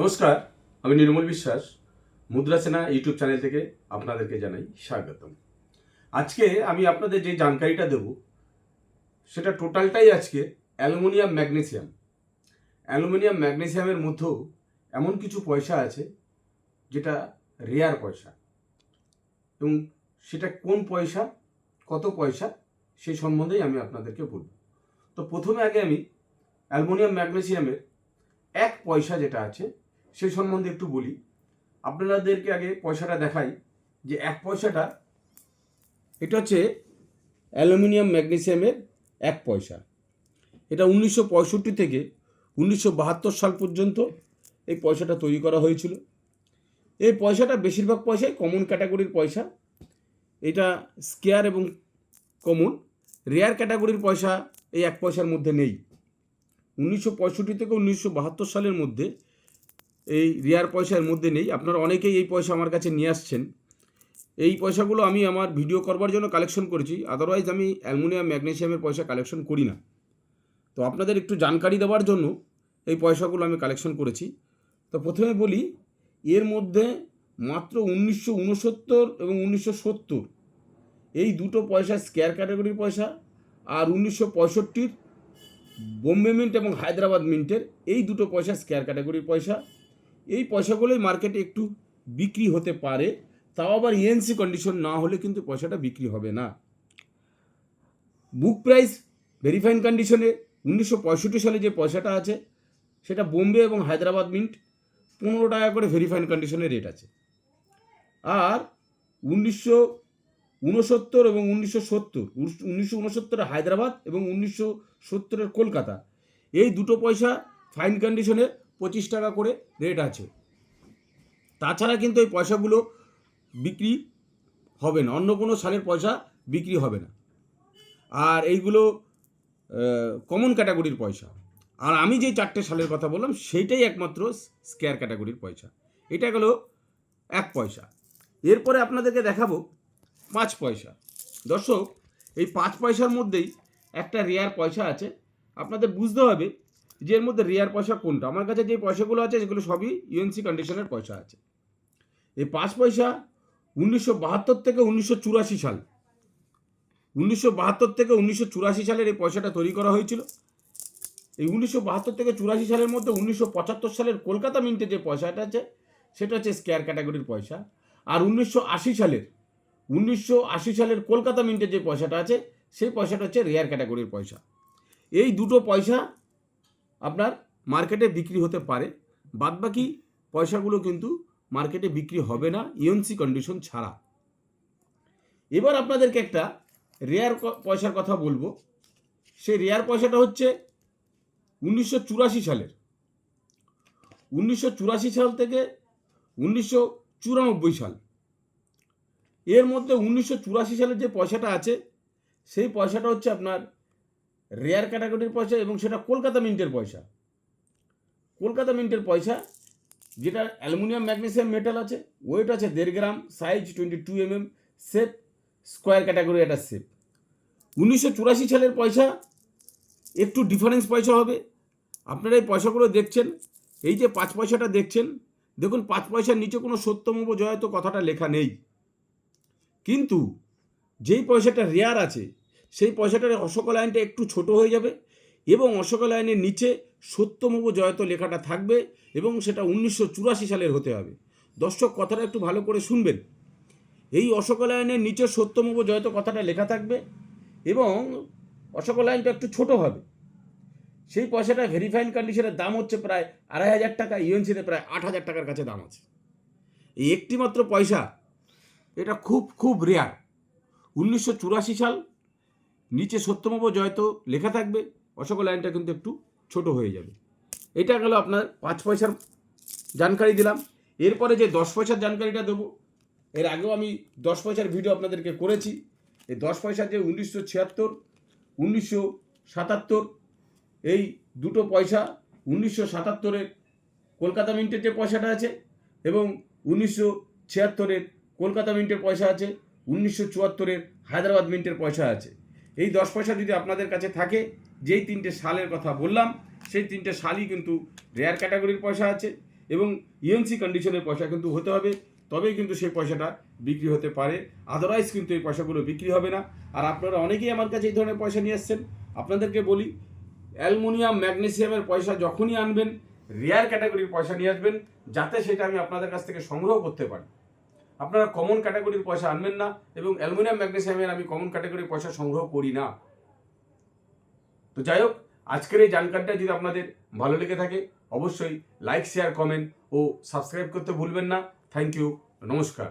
নমস্কার, আমি নির্মল বিশ্বাস। মুদ্রা সেনা ইউটিউব চ্যানেল থেকে আপনাদেরকে জানাই স্বাগতম। আজকে আমি আপনাদের যে জানকারিটা দেব, সেটা টোটালটাই আজকে অ্যালুমিনিয়াম, ম্যাগনেসিয়াম। অ্যালুমিনিয়াম, ম্যাগনেসিয়ামের মধ্যেও এমন কিছু পয়সা আছে, যেটা রেয়ার পয়সা। এবং সেটা কোন পয়সা, কত পয়সা, সেই সম্বন্ধেই আমি আপনাদেরকে বলব। তো প্রথমে আগে আমি অ্যালুমিনিয়াম, ম্যাগনেসিয়ামের এক পয়সা যেটা আছে সেই সম্বন্ধে একটু বলি। আপনাদেরকে আগে পয়সাটা দেখাই যে এক পয়সাটা, এটা হচ্ছে অ্যালুমিনিয়াম ম্যাগনেসিয়ামের এক পয়সা। এটা উনিশশো পঁয়ষট্টি থেকে উনিশশো বাহাত্তর সাল পর্যন্ত এই পয়সাটা তৈরি করা হয়েছিল। এই পয়সাটা বেশিরভাগ পয়সাই কমন ক্যাটাগরির পয়সা। এটা স্কেয়ার এবং কমন রেয়ার ক্যাটাগরির পয়সা এই এক পয়সার মধ্যে নেই। উনিশশো পঁয়ষট্টি থেকে উনিশশো বাহাত্তর সালের মধ্যে এই রেয়ার পয়সার মধ্যে নেই। আপনারা অনেকেই এই পয়সা আমার কাছে নিয়ে আসছেন। এই পয়সাগুলো আমি আমার ভিডিও করবার জন্য কালেকশন করেছি। আদারওয়াইজ আমি অ্যালুমিনিয়াম ম্যাগনেসিয়ামের পয়সা কালেকশন করি না। তো আপনাদের একটু জানকারি দেওয়ার জন্য এই পয়সাগুলো আমি কালেকশন করেছি। তো প্রথমে বলি, এর মধ্যে মাত্র উনিশশো উনসত্তর এবং উনিশশো সত্তর। এই দুটো পয়সা স্কেয়ার ক্যাটাগরির পয়সা আর উনিশশো পঁয়ষট্টির বোম্বে মিন্ট এবং হায়দ্রাবাদ মিন্টের এই দুটো পয়সা স্কেয়ার ক্যাটাগরির পয়সা। এই পয়সাগুলোই মার্কেটে একটু বিক্রি হতে পারে, তাও আবার ইএনসি কন্ডিশন না হলে কিন্তু পয়সাটা বিক্রি হবে না। বুক প্রাইস ভেরিফাইন কন্ডিশনে উনিশশো পঁয়ষট্টি সালে যে পয়সাটা আছে, সেটা বোম্বে এবং হায়দ্রাবাদ মিন্ট পনেরো টাকা করে ভেরিফাইন কন্ডিশনে রেট আছে। আর উনিশশো উনসত্তর এবং উনিশশো সত্তর উনিশশো উনসত্তরে হায়দ্রাবাদ এবং উনিশশো সত্তরের কলকাতা, এই দুটো পয়সা ফাইন কন্ডিশনে পঁচিশ টাকা করে রেট আছে। তাছাড়া কিন্তু এই পয়সাগুলো বিক্রি হবে না, অন্য কোনো সালের পয়সা বিক্রি হবে না। আর এইগুলো কমন ক্যাটাগরির পয়সা। আর আমি যে চারটে সালের কথা বললাম, সেইটাই একমাত্র স্কেয়ার ক্যাটাগরির পয়সা। এটা গেল এক পয়সা। এরপরে আপনাদেরকে দেখাবো পাঁচ পয়সা। দর্শক, এই পাঁচ পয়সার মধ্যেই একটা রেয়ার পয়সা আছে। আপনাদের বুঝতে হবে যে এর মধ্যে রেয়ার পয়সা কোনটা? আমার কাছে যে পয়সাগুলো আছে, সেগুলো সবই ইউএনসি কন্ডিশনের পয়সা আছে। এই পাঁচ পয়সা উনিশশো বাহাত্তর থেকে উনিশশো চুরাশি সাল, উনিশশো বাহাত্তর থেকে উনিশশো চুরাশি সালের এই পয়সাটা তৈরি করা হয়েছিল। এই উনিশশো বাহাত্তর থেকে চুরাশি সালের মধ্যে উনিশশো পঁচাত্তর সালের কলকাতা মিন্টে যে পয়সাটা আছে, সেটা হচ্ছে স্কেয়ার ক্যাটাগরির পয়সা। আর উনিশশো আশি সালের, উনিশশো আশি সালের কলকাতা মিন্টের যে পয়সাটা আছে, সেই পয়সাটা হচ্ছে রেয়ার ক্যাটাগরির পয়সা। এই দুটো পয়সা আপনার মার্কেটে বিক্রি হতে পারে। বাদবাকি পয়সাগুলো কিন্তু মার্কেটে বিক্রি হবে না ইউএনসি কন্ডিশন ছাড়া। এবার আপনাদেরকে একটা রেয়ার পয়সার কথা বলব। সেই রেয়ার পয়সাটা হচ্ছে উনিশশো চুরাশি সালের। উনিশশো চুরাশি সাল থেকে উনিশশো চুরানব্বই সাল। এর মধ্যে উনিশশো চুরাশি সালের যে পয়সাটা আছে, সেই পয়সাটা হচ্ছে আপনার রেয়ার ক্যাটাগরির পয়সা এবং সেটা কলকাতা মিন্টের পয়সা। কলকাতা মিন্টের পয়সা, যেটা অ্যালুমিনিয়াম, ম্যাগনেসিয়াম, মেটাল আছে, ওয়েট আছে দেড় gram size twenty two M M shape square category একটা সেপ উনিশশো চুরাশি সালের পয়সা, একটু ডিফারেন্স পয়সা হবে। আপনারা এই পয়সাগুলো দেখছেন, এই যে পাঁচ পয়সাটা দেখছেন, দেখুন পাঁচ পয়সার নিচে কোনো সত্যমব জয়ত কথাটা লেখা নেই। কিন্তু যেই পয়সাটা রেয়ার আছে সেই পয়সাটার অশোক লাইনটা একটু ছোট হয়ে যাবে এবং অশোক লাইনের নিচে সত্যমব জয়ত লেখাটা থাকবে এবং সেটা উনিশশো চুরাশি সালের হতে হবে। দর্শক, কথাটা একটু ভালো করে শুনবেন। এই অশোক লাইনের নিচে সত্যমব জয়ত কথাটা লেখা থাকবে এবং অশোক লাইনটা একটু ছোট হবে। সেই পয়সাটা ভেরিফাইন কন্ডিশনের দাম হচ্ছে প্রায় আড়াই হাজার টাকা ইউএনসিতে প্রায় আট হাজার টাকার কাছে দাম আছে। এই একটি মাত্র পয়সা, এটা খুব খুব রেয়ার উনিশশো চুরাশি সাল নিচে সত্যমব জয়তো লেখা থাকবে, অশোক লাইনটা কিন্তু একটু ছোট হয়ে যাবে। এটা গেল আপনার পাঁচ পয়সার জানকারি দিলাম। এরপরে যে দশ পয়সার জানকারিটা দেবো, এর আগেও আমি দশ পয়সার ভিডিও আপনাদেরকে করেছি। এই দশ পয়সার যে উনিশশো ছিয়াত্তর, উনিশশো সাতাত্তর, এই দুটো পয়সা উনিশশো সাতাত্তরের কলকাতা মিন্টের যে পয়সাটা আছে এবং উনিশশো ছিয়াত্তরের কলকাতা মিন্টের পয়সা আছে, উনিশশো চুয়াত্তরের হায়দ্রাবাদ মিন্টের পয়সা আছে। এই দশ পয়সা যদি আপনাদের কাছে থাকে, যেই তিনটে সালের কথা বললাম, সেই তিনটে সালই কিন্তু রেয়ার ক্যাটাগরির পয়সা আছে এবং ইএমসি কন্ডিশনের পয়সা কিন্তু হতে হবে। তবেই কিন্তু সেই পয়সাটা বিক্রি হতে পারে। আদারওয়াইজ কিন্তু এই পয়সাগুলো বিক্রি হবে না। আর আপনারা অনেকেই আমার কাছে এই ধরনের পয়সা নিয়ে আসছেন। আপনাদেরকে বলি, অ্যালুমিনিয়াম ম্যাগনেসিয়ামের পয়সা যখনই আনবেন রেয়ার ক্যাটাগরির পয়সা নিয়ে আসবেন, যাতে সেটা আমি আপনাদের কাছ থেকে সংগ্রহ করতে পারি। আপনারা কমন ক্যাটাগরির পয়সা আনবেন না এবং অ্যালুমিনিয়াম, ম্যাগনেসিয়ামের আমি কমন ক্যাটাগরির পয়সা সংগ্রহ করি না। তো যাই হোক, আজকের এই জানকারটা যদি আপনাদের ভালো লেগে থাকে, অবশ্যই লাইক শেয়ার কমেন্ট ও সাবস্ক্রাইব করতে ভুলবেন না। থ্যাংক ইউ নমস্কার।